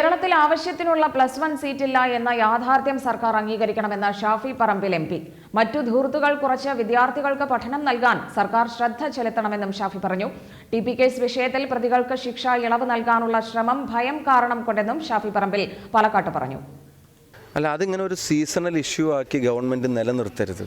കേരളത്തിൽ ആവശ്യത്തിനുള്ള plus one സീറ്റില്ല എന്ന യാഥാർത്ഥ്യം സർക്കാർ അംഗീകരിക്കണമെന്ന് ഷാഫി പറമ്പിൽ എം പി. മറ്റു ധൂർത്തുകൾ കുറച്ച് വിദ്യാർത്ഥികൾക്ക് പഠനം നൽകാൻ സർക്കാർ ശ്രദ്ധ ചെലുത്തണമെന്നും ഷാഫി പറഞ്ഞു. ടി പി കേസ് വിഷയത്തിൽ പ്രതികൾക്ക് ശിക്ഷ ഇളവ് നൽകാനുള്ള ശ്രമം ഭയം കാരണം കൊണ്ടെന്നും ഷാഫി പറമ്പിൽ പാലക്കാട്ട് പറഞ്ഞു. അല്ല അതിങ്ങനെ ഒരു സീസണൽ ഇഷ്യൂ ആക്കി ഗവൺമെന്റ് നിലനിർത്തരുത്.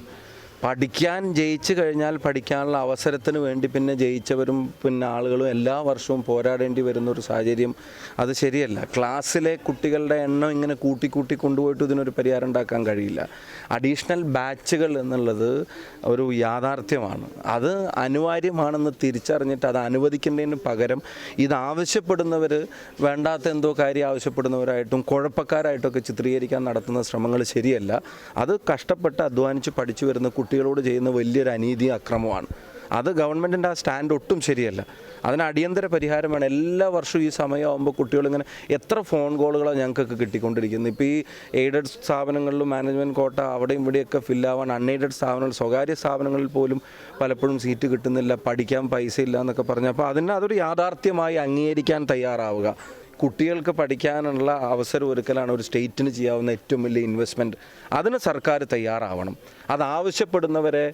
പഠിക്കാൻ ജയിച്ചു കഴിഞ്ഞാൽ പഠിക്കാനുള്ള അവസരത്തിന് വേണ്ടി പിന്നെ ജയിച്ചവരും പിന്നെ ആളുകളും എല്ലാ വർഷവും പോരാടേണ്ടി വരുന്ന ഒരു സാഹചര്യം അത് ശരിയല്ല. ക്ലാസ്സിലെ കുട്ടികളുടെ എണ്ണം ഇങ്ങനെ കൂട്ടി കൂട്ടി കൊണ്ടുപോയിട്ട് ഇതിനൊരു പരിഹാരം ഉണ്ടാക്കാൻ കഴിയില്ല. അഡീഷണൽ ബാച്ചുകൾ എന്നുള്ളത് ഒരു യാഥാർത്ഥ്യമാണ്. അത് അനിവാര്യമാണെന്ന് തിരിച്ചറിഞ്ഞിട്ട് അത് അനുവദിക്കുന്നതിന് പകരം ഇത് ആവശ്യപ്പെടുന്നവർ വേണ്ടാത്ത എന്തോ കാര്യം ആവശ്യപ്പെടുന്നവരായിട്ടും കുഴപ്പക്കാരായിട്ടൊക്കെ ചിത്രീകരിക്കാൻ നടത്തുന്ന ശ്രമങ്ങൾ ശരിയല്ല. അത് കഷ്ടപ്പെട്ട് അധ്വാനിച്ച് പഠിച്ചു വരുന്ന കുട്ടികളോട് ചെയ്യുന്ന വലിയൊരു അനീതി അക്രമമാണ്. അത് ഗവൺമെന്റിന്റെ ആ സ്റ്റാൻഡ് ഒട്ടും ശരിയല്ല. അതിന് അടിയന്തര പരിഹാരമാണ് എല്ലാ വർഷവും ഈ സമയമാകുമ്പോൾ കുട്ടികളിങ്ങനെ എത്ര ഫോൺ കോളുകളാണ് ഞങ്ങൾക്കൊക്കെ കിട്ടിക്കൊണ്ടിരിക്കുന്നത്. ഇപ്പോൾ ഈ എയ്ഡഡ് സ്ഥാപനങ്ങളിലും മാനേജ്മെന്റ് കോട്ട അവിടെയും ഇവിടെയൊക്കെ ഫില്ലാവാൻ അൺഎയ്ഡഡ് സ്ഥാപനങ്ങൾ സ്വകാര്യ സ്ഥാപനങ്ങളിൽ പോലും പലപ്പോഴും സീറ്റ് കിട്ടുന്നില്ല. പഠിക്കാൻ പൈസ ഇല്ല എന്നൊക്കെ പറഞ്ഞു. അപ്പോൾ അതിന് അതൊരു യാഥാർത്ഥ്യമായി അംഗീകരിക്കാൻ തയ്യാറാവുക. കുട്ടികൾക്ക് പഠിക്കാനുള്ള അവസരം ഒരുക്കലാണ് ഒരു സ്റ്റേറ്റിന് ചെയ്യാവുന്ന ഏറ്റവും വലിയ ഇൻവെസ്റ്റ്മെന്റ് അതിന് സർക്കാർ തയ്യാറാവണം. അത് ആവശ്യപ്പെടുന്നവരെ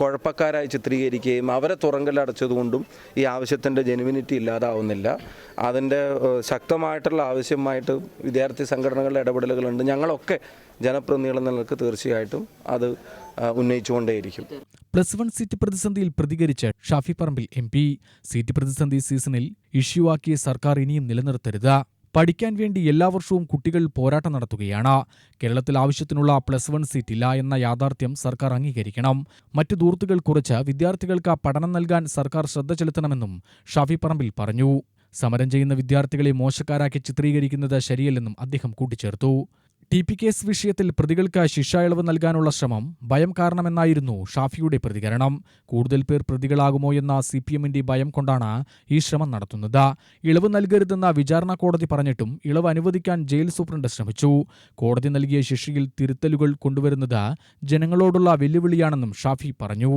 കുഴപ്പക്കാരായി ചിത്രീകരിക്കുകയും അവരെ തുറങ്കലടച്ചതുകൊണ്ടും ഈ ആവശ്യത്തിന്റെ ജെനുവിനിറ്റി ഇല്ലാതാവുന്നില്ല. അതിന്റെ ശക്തമായിട്ടുള്ള ആവശ്യമായിട്ട് വിദ്യാർത്ഥി സംഘടനകളുടെ ഇടപെടലുകളുണ്ട്. ഞങ്ങളൊക്കെ ജനപ്രതിനിധികളെന്ന നിലയ്ക്ക് തീർച്ചയായിട്ടും അത് ഉന്നയിച്ചുകൊണ്ടേയിരിക്കും. പ്ലസ് വൺ സീറ്റ് പ്രതിസന്ധിയിൽ പ്രതികരിച്ച Shafi Parambil M P. Seat പ്രതിസന്ധി സീസണിൽ ഇഷ്യൂ ആക്കിയ സർക്കാർ ഇനിയും നിലനിർത്തരുത്. പഠിക്കാൻ വേണ്ടി എല്ലാ വർഷവും കുട്ടികൾ പോരാട്ടം നടത്തുകയാണ്. കേരളത്തിൽ ആവശ്യത്തിനുള്ള പ്ലസ് വൺ സീറ്റ് ഇല്ല എന്ന യാഥാർത്ഥ്യം സർക്കാർ അംഗീകരിക്കണം. മറ്റു ദൂർത്തുകൾ കുറച്ച് വിദ്യാർത്ഥികൾക്ക് പഠനം നൽകാൻ സർക്കാർ ശ്രദ്ധ ചെലുത്തണമെന്നും ഷാഫി പറമ്പിൽ പറഞ്ഞു. സമരം ചെയ്യുന്ന വിദ്യാർത്ഥികളെ മോശക്കാരാക്കി ചിത്രീകരിക്കുന്നത് ശരിയല്ലെന്നും അദ്ദേഹം കൂട്ടിച്ചേർത്തു. ടി പി കേസ് വിഷയത്തിൽ പ്രതികൾക്ക് ശിക്ഷ ഇളവ് നൽകാനുള്ള ശ്രമം ഭയം കാരണമെന്നായിരുന്നു ഷാഫിയുടെ പ്രതികരണം. കൂടുതൽ പേർ പ്രതികളാകുമോ എന്ന സി പി എമ്മിന്റെ ഭയം കൊണ്ടാണ് ഈ ശ്രമം നടത്തുന്നത്. ഇളവ് നൽകരുതെന്ന വിചാരണ കോടതി പറഞ്ഞിട്ടും ഇളവ് അനുവദിക്കാൻ ജയിൽ സൂപ്രണ്ട് ശ്രമിച്ചു. കോടതി നൽകിയ ശിക്ഷയിൽ തിരുത്തലുകൾ കൊണ്ടുവരുന്നത് ജനങ്ങളോടുള്ള വെല്ലുവിളിയാണെന്നും ഷാഫി പറഞ്ഞു.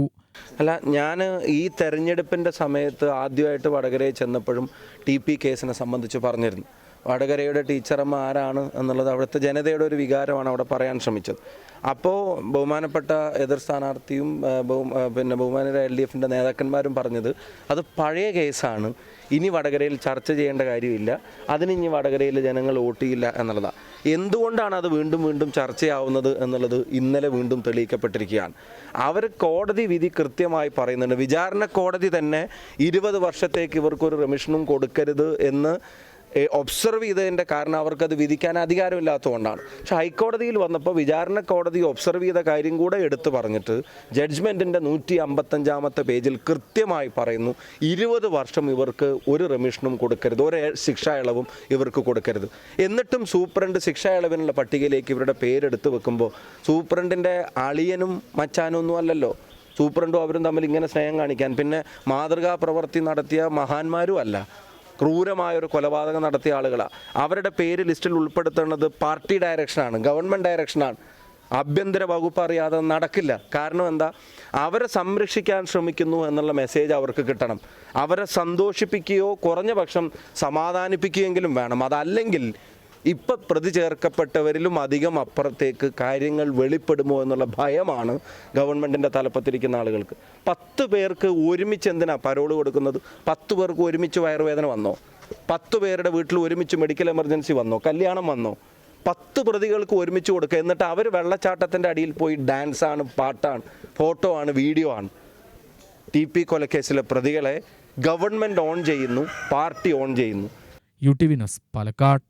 അല്ല ഞാൻ ഈ തെരഞ്ഞെടുപ്പിന്റെ സമയത്ത് ആദ്യമായിട്ട് വടകരയിൽ ചെന്നപ്പോഴും ടി പി കേസിനെ സംബന്ധിച്ച് പറഞ്ഞിരുന്നു. വടകരയുടെ ടീച്ചറമ്മ ആരാണ് എന്നുള്ളത് അവിടുത്തെ ജനതയുടെ ഒരു വികാരമാണ് അവിടെ പറയാൻ ശ്രമിച്ചത്. അപ്പോൾ ബഹുമാനപ്പെട്ട എതിർ സ്ഥാനാർത്ഥിയും പിന്നെ ബഹുമാനരായ എൽ ഡി എഫിന്റെ നേതാക്കന്മാരും പറഞ്ഞത് അത് പഴയ കേസാണ്. ഇനി വടകരയിൽ ചർച്ച ചെയ്യേണ്ട കാര്യമില്ല. അതിന് ഇനി വടകരയിൽ ജനങ്ങൾ വോട്ട് ചെയ്യില്ല എന്നുള്ളതാണ് എന്തുകൊണ്ടാണ് അത് വീണ്ടും വീണ്ടും ചർച്ചയാവുന്നത് എന്നുള്ളത് ഇന്നലെ വീണ്ടും തെളിയിക്കപ്പെട്ടിരിക്കുകയാണ്. അവർ കോടതി വിധി കൃത്യമായി പറയുന്നുണ്ട്. വിചാരണ കോടതി തന്നെ ഇരുപത് വർഷത്തേക്ക് ഇവർക്കൊരു റെമിഷനും കൊടുക്കരുത് എന്ന് ഒബ്സർവ് ചെയ്തതിന്റെ കാരണം അവർക്കത് വിധിക്കാൻ അധികാരമില്ലാത്തതുകൊണ്ടാണ്. പക്ഷെ ഹൈക്കോടതിയിൽ വന്നപ്പോൾ വിചാരണ കോടതി ഒബ്സർവ് ചെയ്ത കാര്യം കൂടെ എടുത്തു പറഞ്ഞിട്ട് ജഡ്ജ്മെന്റിന്റെ നൂറ്റി അമ്പത്തഞ്ചാമത്തെ പേജിൽ കൃത്യമായി പറയുന്നു ഇരുപത് വർഷം ഇവർക്ക് ഒരു റെമിഷനും കൊടുക്കരുത് ഒരു ശിക്ഷാ ഇളവും ഇവർക്ക് കൊടുക്കരുത്. എന്നിട്ടും സൂപ്രണ്ട് ശിക്ഷാ ഇളവിനുള്ള പട്ടികയിലേക്ക് ഇവരുടെ പേരെടുത്ത് വെക്കുമ്പോൾ സൂപ്രണ്ടിന്റെ അളിയനും മച്ചാനും ഒന്നും അല്ലല്ലോ. സൂപ്രണ്ടും അവരും തമ്മിൽ ഇങ്ങനെ സ്നേഹം കാണിക്കാൻ. പിന്നെ മാതൃകാ പ്രവൃത്തി നടത്തിയ മഹാന്മാരും അല്ല. ക്രൂരമായ ഒരു കൊലപാതകം നടത്തിയ ആളുകളാണ് അവരുടെ പേര് ലിസ്റ്റിൽ ഉൾപ്പെടുത്തേണ്ടത് പാർട്ടി ഡയറക്ഷനാണ് ഗവൺമെന്റ് ഡയറക്ഷനാണ് ആഭ്യന്തര വകുപ്പ് അറിയാതെ നടക്കില്ല. കാരണം എന്താ? അവരെ സംരക്ഷിക്കാൻ ശ്രമിക്കുന്നു എന്നുള്ള മെസ്സേജ് അവർക്ക് കിട്ടണം. അവരെ സന്തോഷിപ്പിക്കുകയോ കുറഞ്ഞ പക്ഷം സമാധാനിപ്പിക്കുകയെങ്കിലും വേണം. അതല്ലെങ്കിൽ ഇപ്പം പ്രതി ചേർക്കപ്പെട്ടവരിലും അധികം അപ്പുറത്തേക്ക് കാര്യങ്ങൾ വെളിപ്പെടുമോ എന്നുള്ള ഭയമാണ് ഗവൺമെന്റിന്റെ തലപ്പത്തിരിക്കുന്ന ആളുകൾക്ക്. പത്ത് പേർക്ക് ഒരുമിച്ച് എന്തിനാ പരോൾ കൊടുക്കുന്നത്? പത്ത് പേർക്ക് ഒരുമിച്ച് വയറുവേദന വന്നോ? പത്ത് പേരുടെ വീട്ടിൽ ഒരുമിച്ച് മെഡിക്കൽ എമർജൻസി വന്നോ? കല്യാണം വന്നോ? പത്ത് പ്രതികൾക്ക് ഒരുമിച്ച് കൊടുക്കുക എന്നിട്ട് അവർ വെള്ളച്ചാട്ടത്തിന്റെ അടിയിൽ പോയി ഡാൻസാണ് പാട്ടാണ് ഫോട്ടോ ആണ് വീഡിയോ ആണ്. ടി പി കൊലക്കേസിലെ പ്രതികളെ ഗവൺമെന്റ് ഓൺ ചെയ്യുന്നു പാർട്ടി ഓൺ ചെയ്യുന്നു. U T V news Palakkad.